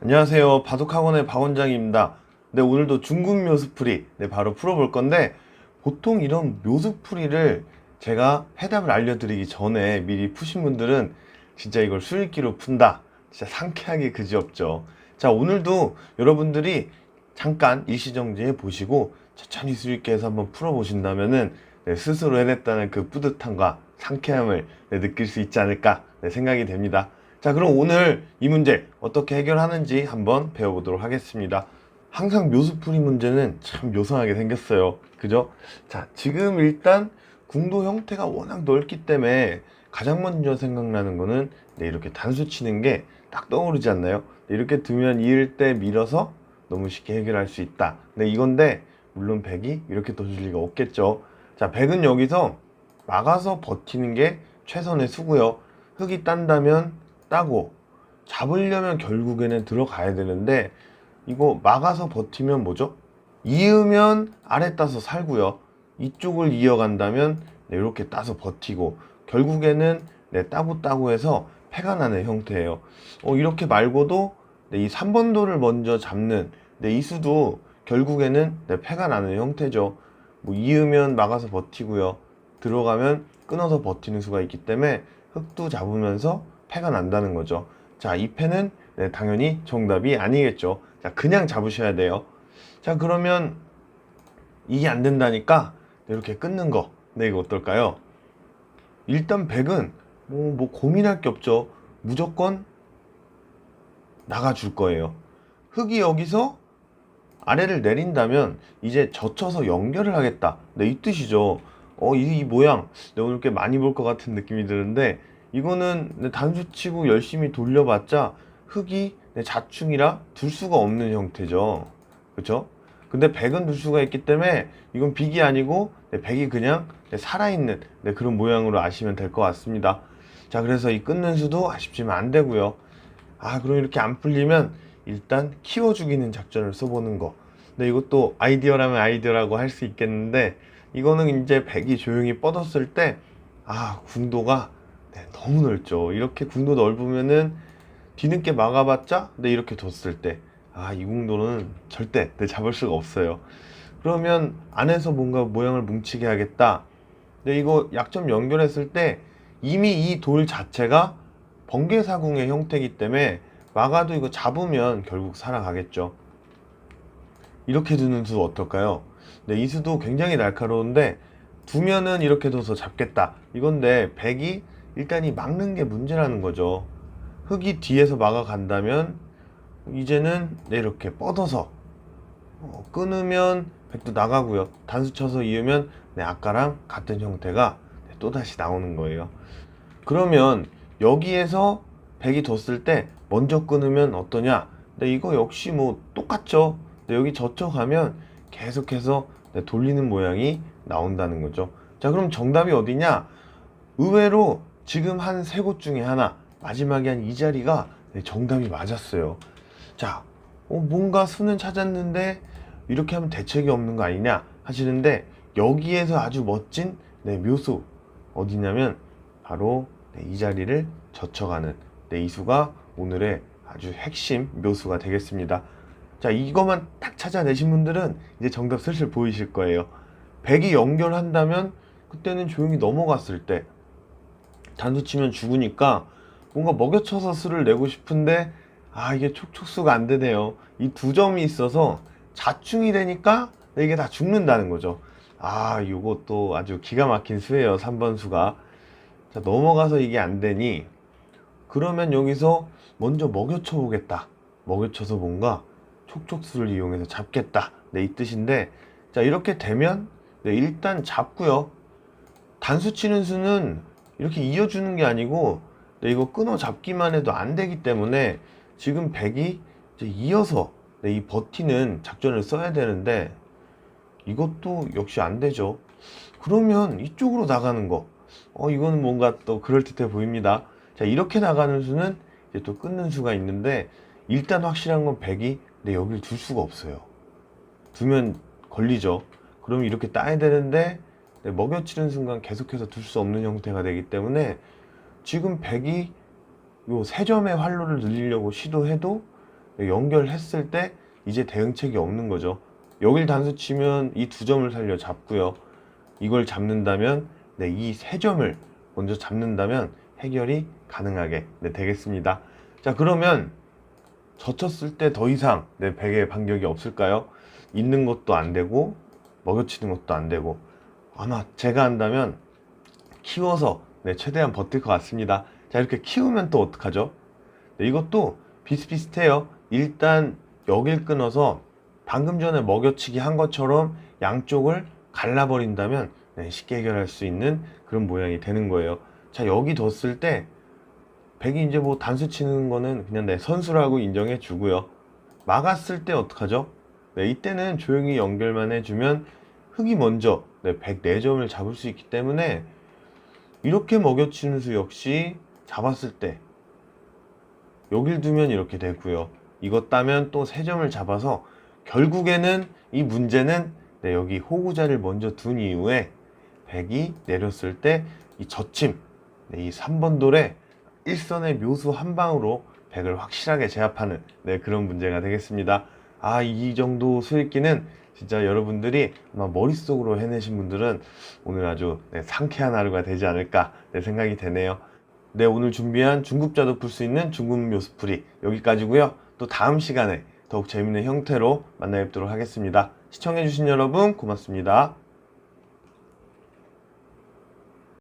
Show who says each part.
Speaker 1: 안녕하세요. 바둑학원의 박원장입니다. 네, 오늘도 중국 묘수풀이 네, 바로 풀어볼 건데 보통 이런 묘수풀이를 제가 해답을 알려드리기 전에 미리 푸신 분들은 진짜 이걸 수익기로 푼다. 진짜 상쾌하게 그지없죠. 자, 오늘도 여러분들이 잠깐 일시정지해 보시고 천천히 수익기 해서 한번 풀어보신다면은 네, 스스로 해냈다는 그 뿌듯함과 상쾌함을 네, 느낄 수 있지 않을까 네, 생각이 됩니다. 자, 그럼 오늘 이 문제 어떻게 해결하는지 한번 배워보도록 하겠습니다. 항상 묘수풀이 문제는 참 묘상하게 생겼어요. 그죠? 자, 지금 일단 궁도 형태가 워낙 넓기 때문에 가장 먼저 생각나는 거는 네, 이렇게 단수 치는 게 딱 떠오르지 않나요? 네, 이렇게 두면 이을 때 밀어서 너무 쉽게 해결할 수 있다. 네, 이건데 물론 백이 이렇게 떠줄 리가 없겠죠. 자, 백은 여기서 막아서 버티는 게 최선의 수고요. 흙이 딴다면 따고 잡으려면 결국에는 들어가야 되는데 이거 막아서 버티면 뭐죠? 이으면 아래 따서 살고요. 이쪽을 이어간다면 네, 이렇게 따서 버티고 결국에는 네, 따고 따고 해서 패가 나는 형태예요. 어, 이렇게 말고도 네, 이 3번 돌을 먼저 잡는 네, 이 수도 결국에는 네, 패가 나는 형태죠. 뭐 이으면 막아서 버티고요. 들어가면 끊어서 버티는 수가 있기 때문에 흙도 잡으면서 패가 난다는 거죠. 자, 이 패는 네, 당연히 정답이 아니겠죠. 자, 그냥 잡으셔야 돼요. 자, 그러면 이게 안 된다니까 이렇게 끊는 거. 네, 이거 어떨까요? 일단 백은 뭐, 뭐 고민할 게 없죠. 무조건 나가줄 거예요. 흙이 여기서 아래를 내린다면 이제 젖혀서 연결을 하겠다. 네, 이 뜻이죠. 어, 이, 이 모양. 네, 오늘 꽤 많이 볼 것 같은 느낌이 드는데 이거는 네, 단수 치고 열심히 돌려봤자 흙이 네, 자충이라 둘 수가 없는 형태죠. 그쵸? 근데 백은 둘 수가 있기 때문에 이건 빅이 아니고 네, 백이 그냥 네, 살아있는 네, 그런 모양으로 아시면 될 것 같습니다. 자, 그래서 이 끊는 수도 아쉽지만 안 되고요. 아, 그럼 이렇게 안 풀리면 일단 키워 죽이는 작전을 써보는 거. 근데 이것도 아이디어라면 아이디어라고 할 수 있겠는데 이거는 이제 백이 조용히 뻗었을 때 아, 궁도가 네, 너무 넓죠. 이렇게 궁도 넓으면은 뒤늦게 막아봤자 네, 이렇게 뒀을 때 아, 이 궁도는 절대 네, 잡을 수가 없어요. 그러면 안에서 뭔가 모양을 뭉치게 하겠다. 근데 이거 약점 연결했을 때 이미 이 돌 자체가 번개사궁의 형태이기 때문에 막아도 이거 잡으면 결국 살아가겠죠. 이렇게 두는 수 어떨까요? 네, 이 수도 굉장히 날카로운데 두면은 이렇게 둬서 잡겠다. 이건데 백이 일단 이 막는 게 문제라는 거죠. 흙이 뒤에서 막아간다면 이제는 네, 이렇게 뻗어서 어, 끊으면 백도 나가고요. 단수 쳐서 이으면 네, 아까랑 같은 형태가 네, 또다시 나오는 거예요. 그러면 여기에서 백이 뒀을 때 먼저 끊으면 어떠냐? 네, 이거 역시 뭐 똑같죠. 네, 여기 젖혀가면 계속해서 네, 돌리는 모양이 나온다는 거죠. 자, 그럼 정답이 어디냐? 의외로 지금 한 세 곳 중에 하나, 마지막에 한 이 자리가 네, 정답이 맞았어요. 자, 어, 뭔가 수는 찾았는데 이렇게 하면 대책이 없는 거 아니냐 하시는데 여기에서 아주 멋진 네, 묘수 어디냐면 바로 네, 이 자리를 젖혀가는 네, 이 수가 오늘의 아주 핵심 묘수가 되겠습니다. 자, 이것만 딱 찾아내신 분들은 이제 정답 슬슬 보이실 거예요. 100이 연결한다면 그때는 조용히 넘어갔을 때 단수 치면 죽으니까 뭔가 먹여쳐서 수를 내고 싶은데 아 이게 촉촉수가 안 되네요. 이 두 점이 있어서 자충이 되니까 이게 다 죽는다는 거죠. 아 요것도 아주 기가 막힌 수예요. 3번 수가. 자 넘어가서 이게 안 되니 그러면 여기서 먼저 먹여쳐 보겠다. 먹여쳐서 뭔가 촉촉수를 이용해서 잡겠다. 네, 이 뜻인데 자 이렇게 되면 네, 일단 잡고요. 단수 치는 수는 이렇게 이어주는 게 아니고 네, 이거 끊어 잡기만 해도 안 되기 때문에 지금 백이 이제 이어서 네, 이 버티는 작전을 써야 되는데 이것도 역시 안 되죠. 그러면 이쪽으로 나가는 거. 어, 이거는 뭔가 또 그럴듯해 보입니다. 자, 이렇게 나가는 수는 이제 또 끊는 수가 있는데 일단 확실한 건 백이 네, 여기를 둘 수가 없어요. 두면 걸리죠. 그럼 이렇게 따야 되는데 네, 먹여치는 순간 계속해서 둘 수 없는 형태가 되기 때문에 지금 백이 요 세 점의 활로를 늘리려고 시도해도 연결했을 때 이제 대응책이 없는 거죠. 여길 단수 치면 이 두 점을 살려 잡고요. 이걸 잡는다면 네, 이 세 점을 먼저 잡는다면 해결이 가능하게 네, 되겠습니다. 자, 그러면 젖혔을 때 더 이상 네, 베개에 반격이 없을까요? 있는 것도 안 되고 먹여치는 것도 안 되고 아마 제가 한다면 키워서 네, 최대한 버틸 것 같습니다. 자, 이렇게 키우면 또 어떡하죠? 네, 이것도 비슷비슷해요. 일단 여길 끊어서 방금 전에 먹여치기 한 것처럼 양쪽을 갈라버린다면 네, 쉽게 해결할 수 있는 그런 모양이 되는 거예요. 자, 여기 뒀을 때 백이 이제 뭐 단수 치는 거는 그냥 내 선수라고 인정해 주고요. 막았을 때 어떡하죠? 네, 이때는 조용히 연결만 해주면 흑이 먼저 네, 104점을 잡을 수 있기 때문에 이렇게 먹여치는 수 역시 잡았을 때 여길 두면 이렇게 되고요. 이것 따면 또 3점을 잡아서 결국에는 이 문제는 네, 여기 호구자를 먼저 둔 이후에 백이 내렸을 때이 젖힘 네, 이 3번 돌에 일선의 묘수 한 방으로 백을 확실하게 제압하는 네, 그런 문제가 되겠습니다. 아, 이 정도 수익기는 진짜 여러분들이 아마 머릿속으로 해내신 분들은 오늘 아주 네, 상쾌한 하루가 되지 않을까 네, 생각이 되네요. 네, 오늘 준비한 중급자도 풀 수 있는 중급 묘수풀이 여기까지고요. 또 다음 시간에 더욱 재밌는 형태로 만나 뵙도록 하겠습니다. 시청해주신 여러분 고맙습니다.